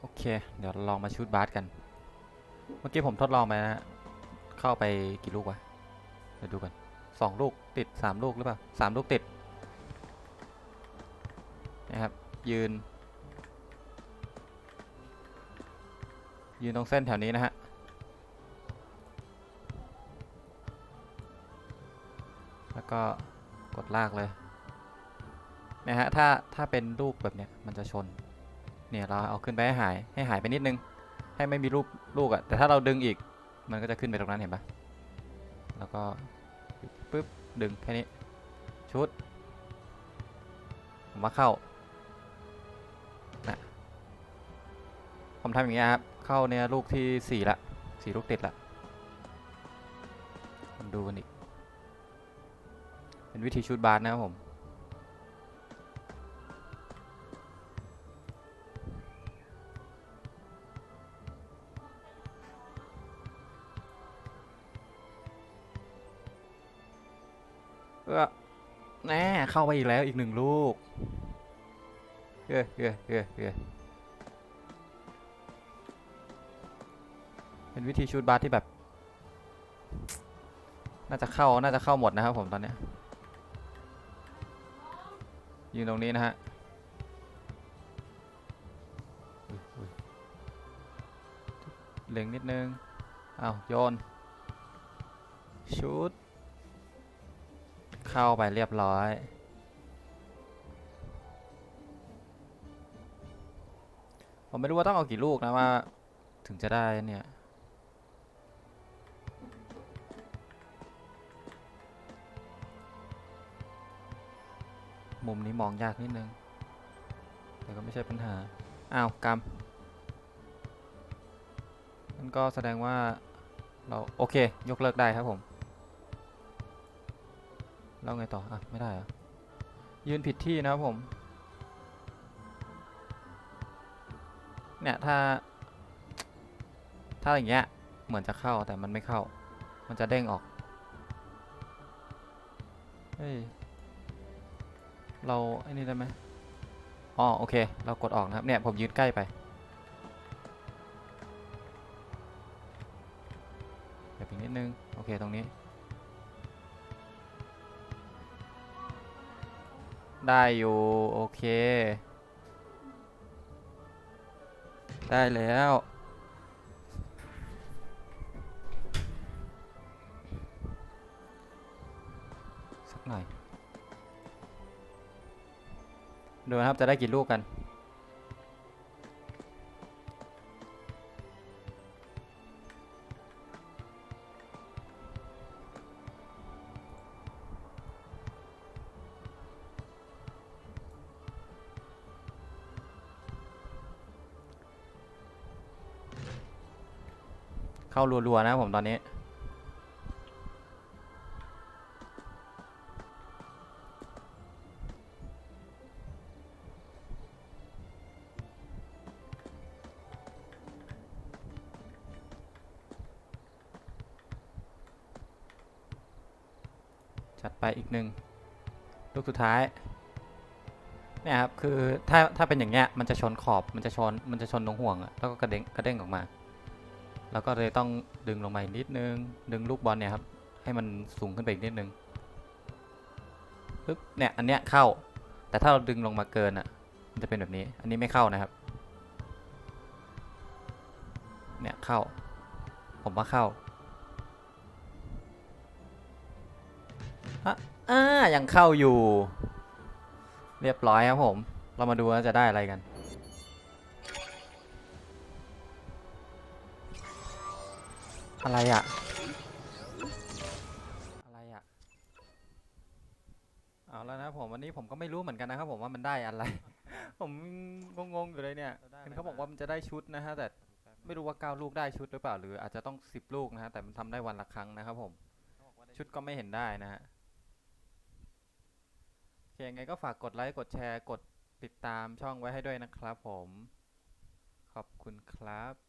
โอเค เดี๋ยวลองมาชูดบาสกัน เมื่อกี้ผมทดลองไปนะฮะเข้าไปกี่ลูกวะ เดี๋ยวดูกันสองลูกติดสามลูกหรือเปล่าสามลูกติดนะครับ ยืน ยืนตรงเส้นแถวนี้นะฮะแล้วก็กดลากเลยนะฮะถ้าถ้าเป็นลูกแบบเนี้ยมันจะชน เนี่ยเราเอาขึ้นไปให้หายให้หายไปนิดนึง ให้ไม่มีรูปลูกอะแต่ถ้าเราดึงอีกมันก็จะขึ้นไปตรงนั้นเห็นปะแล้วก็ปึ๊บดึงแค่นี้ชุดผมว่าเข้านะผมทำอย่างเงี้ยครับเข้าเนี่ยลูกที่สี่ละสี่ลูกติดละดูกันอีกเป็นวิธีชุดบาสนะครับผม เออแน่เข้าไปอีกแล้วอีกหนึ่งลูกเฮ้ยเฮ้ยเฮ้ยเฮ้ยเป็นวิธีชูดบาสที่แบบ น่าจะเข้า น่าจะเข้าหมดนะครับผมตอนเนี้ยยืนตรงนี้นะฮะอุ๊ยอุ๊ยเล็งนิดนึง อ้าวโยนชูด เข้าไปเรียบร้อยผมไม่รู้ว่าต้องเอากี่ลูกนะว่า ถึงจะได้เนี่ย มุมนี้มองยากนิดนึง แต่ก็ไม่ใช่ปัญหา อ้าวกรรมนั่นก็แสดงว่าเราโอเค ยกเลิกได้ครับผม แล้วไงต่อ อะ ไม่ได้เหรอะยืนผิดที่นะครับผม เนี่ยถ้า ถ้าอย่างเงี้ย เหมือนจะเข้าแต่มันไม่เข้า มันจะเด้งออก เฮ้ย เราไอ้นี่ได้ไหมอ๋อโอเค เรากดออกนะครับ เนี่ยผมยืนใกล้ไปเดี๋ยวอีกนิดนึง โอเคตรงนี้ ได้อยู่ โอเค ได้แล้วสักหน่อยดูนะครับจะได้กี่ลูกกัน เข้ารัวๆนะครับผมตอนนี้ จัดไปอีกหนึ่งลูกสุดท้ายเนี่ยครับ คือถ้าถ้าเป็นอย่างเงี้ยมันจะชนขอบมันจะชนมันจะชนตรงห่วงอะแล้วก็กระเด้งกระเด้งออกมา แล้วก็เลยต้องดึงลงมาอีกนิดนึง ดึงลูกบอลเนี่ยครับ ให้มันสูงขึ้นไปอีกนิดนึงปึ๊บเนี่ยอันเนี้ยเข้า แต่ถ้าเราดึงลงมาเกินอะ มันจะเป็นแบบนี้ อันนี้ไม่เข้านะครับ เนี่ยเข้า ผมว่าเข้าอะอ่ายังเข้าอยู่ เรียบร้อยครับผม เรามาดูว่าจะได้อะไรกัน อะไรอะอะไรอะเอาแล้วนะผมวันนี้ผมก็ไม่รู้เหมือนกันนะครับผมว่ามันได้อะไร ผมงงๆอยู่เลยเนี่ยเห็นเขาบอกว่ามันจะได้ชุดนะฮะแต่ไม่รู้ว่า9ลูกได้ชุดหรือเปล่าหรืออาจจะต้อง10ลูกนะฮะแต่มันทำได้วันละครั้งนะครับผมชุดก็ไม่เห็นได้นะฮะโอเคยังไงก็ฝากกดไลค์กดแชร์กดติดตามช่องไว้ให้ด้วยนะครับผม ขอบคุณครับ